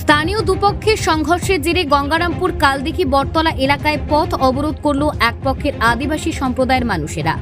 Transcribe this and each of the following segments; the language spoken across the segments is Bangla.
স্থানীয় দুপক্ষের সংঘর্ষের জেরে গঙ্গারামপুর কালদিঘি বটতলা এলাকায় পথ অবরোধ করল এক পক্ষের আদিবাসী সম্প্রদায়ের মানুষেরা।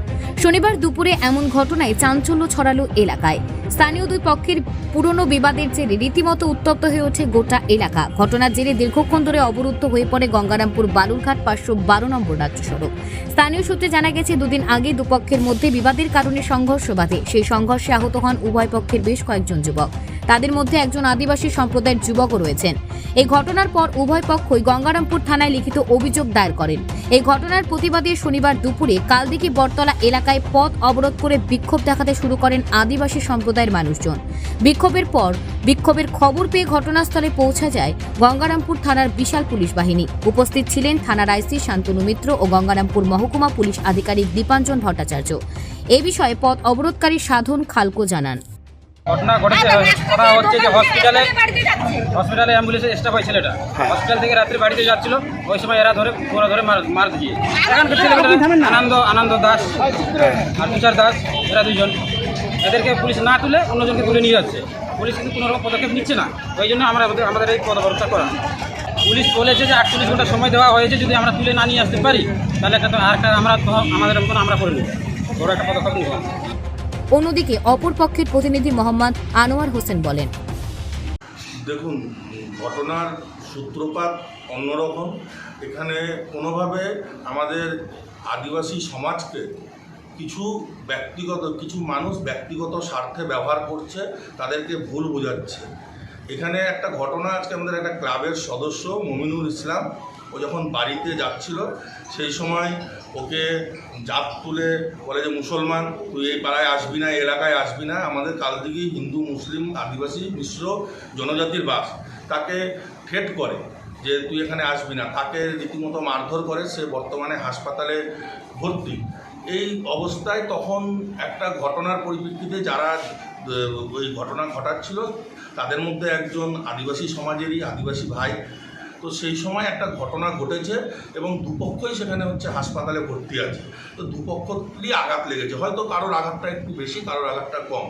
শনিবার দুপুরে এমন ঘটনায় চাঞ্চল্য ছড়ালো এলাকায়। স্থানীয় দুই পক্ষের পুরনো বিবাদের জেরে রীতিমতো উত্তপ্ত হয়ে ওঠে গোটা এলাকা। ঘটনার জেরে দীর্ঘক্ষণ ধরে অবরুদ্ধ হয়ে পড়ে গঙ্গারামপুর বালুরঘাট পাঁচশো বারো নম্বর রাজ্য সড়ক। স্থানীয় সূত্রে জানা গেছে, দুদিন আগে দুপক্ষের মধ্যে বিবাদের কারণে সংঘর্ষ বাধে। সেই সংঘর্ষে আহত হন উভয় পক্ষের বেশ কয়েকজন যুবক। তাদের মধ্যে একজন আদিবাসী সম্প্রদায়ের যুবকও রয়েছেন। এই ঘটনার পর উভয় পক্ষই গঙ্গারামপুর থানায় লিখিত অভিযোগ দায়ের করেন। এই ঘটনার প্রতিবাদে শনিবার দুপুরে কালদিঘি বটতলা এলাকায় পথ অবরোধ করে বিক্ষোভ দেখাতে শুরু করেন আদিবাসী সম্প্রদায়ের মানুষজন। বিক্ষোভের পর বিক্ষোভের খবর পেয়ে ঘটনাস্থলে পৌঁছা যায় গঙ্গারামপুর থানার বিশাল পুলিশ বাহিনী। উপস্থিত ছিলেন থানার আইসি শান্তনু মিত্র ও গঙ্গারামপুর মহকুমা পুলিশ আধিকারিক দীপাঞ্জন ভট্টাচার্য। এ বিষয়ে পথ অবরোধকারী সাধন খালকো জানান। ঘটনা ঘটেছে কথা হচ্ছে যে হসপিটালে হসপিটালে অ্যাম্বুলেন্সের স্টাফ হয় ছেলেটা। হসপিটাল থেকে রাত্রে বাড়িতে যাচ্ছিল ওই সময় এরা ধরে ওরা ধরে মার মার দিয়ে। এখানকার ছেলেমেয়েরা আনন্দ আনন্দ দাস আর তুষার দাস এরা দুজন এদেরকে পুলিশ না তুলে অন্যজনকে তুলে নিয়ে যাচ্ছে। পুলিশ কিন্তু কোনো রকম পদক্ষেপ নিচ্ছে না। ওই জন্য আমরা আমাদের- এই পদবরতা করা। পুলিশ বলেছে যে আটচল্লিশ ঘণ্টা সময় দেওয়া হয়েছে যদি আমরা তুলে না নিয়ে আসতে পারি তাহলে একটা তো আর আমরা আমাদের মতন আমরা করে নেব। বড় একটা পদক্ষেপ নেব। অন্যদিকে অপর পক্ষের প্রতিনিধি মোহাম্মদ আনোয়ার হোসেন বলেন। দেখুন, ঘটনার সূত্রপাত অন্যরকম। এখানে কোনোভাবে আমাদের আদিবাসী সমাজকে কিছু ব্যক্তিগত, কিছু মানুষ ব্যক্তিগত স্বার্থে ব্যবহার করছে, তাদেরকে ভুল বোঝাচ্ছে। এখানে একটা ঘটনা, আজকে আমাদের একটা ক্লাবের সদস্য মমিনুল ইসলাম ও যখন বাড়িতে যাচ্ছিল, সেই সময় ওকে জাত তুলে বলে যে, মুসলমান, তুই এই পাড়ায় আসবি না এলাকায় আসবি না। আমাদের কাল কালদিঘি হিন্দু, মুসলিম, আদিবাসী, মিশ্র জনজাতির বাস। তাকে ঠেট করে যে, তুই এখানে আসবি না। তাকে রীতিমতো মারধর করে, সে বর্তমানে হাসপাতালে ভর্তি। এই অবস্থায় তখন একটা ঘটনার পরিপ্রেক্ষিতে যারা ওই ঘটনা ঘটাচ্ছিল, তাদের মধ্যে একজন আদিবাসী সমাজেরই আদিবাসী ভাই তো সেই সময় একটা ঘটনা ঘটেছে এবং দুপক্ষই সেখানে হচ্ছে হাসপাতালে ভর্তি আছে। তো দুপক্ষেরই আঘাত লেগেছে। হয়তো কারোর আঘাতটা একটু বেশি, কারোর আঘাতটা কম।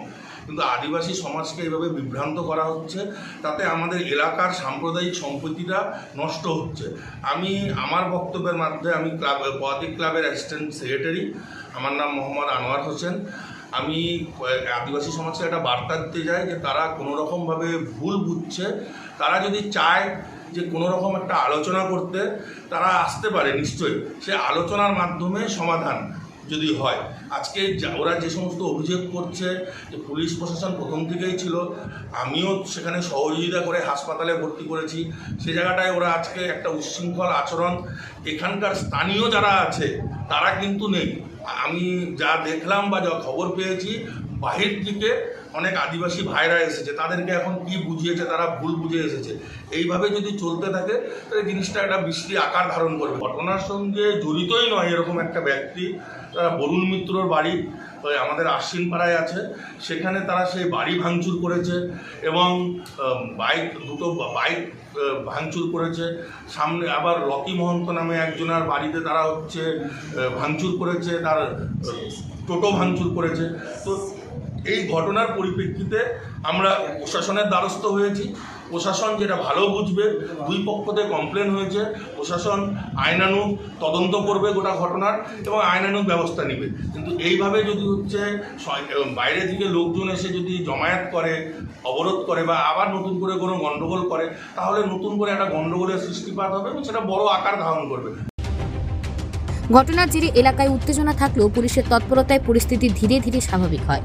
কিন্তু আদিবাসী সমাজকে এইভাবে বিভ্রান্ত করা হচ্ছে, তাতে আমাদের এলাকার সাম্প্রদায়িক সম্পত্তিটা নষ্ট হচ্ছে। আমি আমার বক্তব্যের মাধ্যমে আমি ক্লাব, পদাতিক ক্লাবের অ্যাসিস্ট্যান্ট সেক্রেটারি, আমার নাম মোহাম্মদ আনোয়ার হোসেন। আমি আদিবাসী সমাজকে একটা বার্তা দিতে চাই যে তারা কোনো রকমভাবে ভুল বুঝছে। তারা যদি চায় যে কোনো রকম একটা আলোচনা করতে, তারা আসতে পারে নিশ্চয়ই। সে আলোচনার মাধ্যমে সমাধান যদি হয়। আজকে ওরা যে সমস্ত অভিযোগ করছে যে পুলিশ প্রশাসন প্রথম থেকেই ছিল, আমিও সেখানে সহযোগিতা করে হাসপাতালে ভর্তি করেছি। সে জায়গাটায় ওরা আজকে একটা উচ্ছৃঙ্খল আচরণ। এখানকার স্থানীয় যারা আছে, তারা কিন্তু নেই। আমি যা দেখলাম বা যা খবর পেয়েছি, বাহির থেকে অনেক আদিবাসী ভাইরা এসেছে। তাদেরকে এখন কি বুঝিয়েছে, তারা ভুল বুঝে এসেছে। এইভাবে যদি চলতে থাকে, তাহলে জিনিসটা একটা বৃষ্টি আকার ধারণ করবে। ঘটনার সঙ্গে জড়িতই নয় এরকম একটা ব্যক্তি, তারা বরুণ মিত্রর বাড়ি। ওই আমাদের আশ্বিন পাড়ায় আছে। সেখানে তারা সেই বাড়ি ভাঙচুর করেছে এবং বাইক, দুটো বাইক ভাঙচুর করেছে। সামনে আবার লকি মহন্ত নামে একজনের বাড়িতে তারা হচ্ছে ভাঙচুর করেছে, তার টোটো ভাঙচুর করেছে। তো এই ঘটনার পরিপ্রেক্ষিতে আমরা প্রশাসনের দ্বারস্থ হয়েছি। প্রশাসন যেটা ভালো বুঝবে, দুই পক্ষ থেকে কমপ্লেন হয়েছে। প্রশাসন আইনানুগ তদন্ত করবে গোটা ঘটনার এবং আইনানুগ ব্যবস্থা নেবে। কিন্তু এইভাবে যদি হচ্ছে বাইরে থেকে লোকজন এসে যদি জমায়েত করে, অবরোধ করে বা আবার নতুন করে কোনো গণ্ডগোল করে, তাহলে নতুন করে একটা গণ্ডগোলের সৃষ্টিপাত হবে এবং সেটা বড় আকার ধারণ করবে। ঘটনার জেরে এলাকায় উত্তেজনা থাকলেও পুলিশের তৎপরতায় পরিস্থিতি ধীরে ধীরে স্বাভাবিক হয়।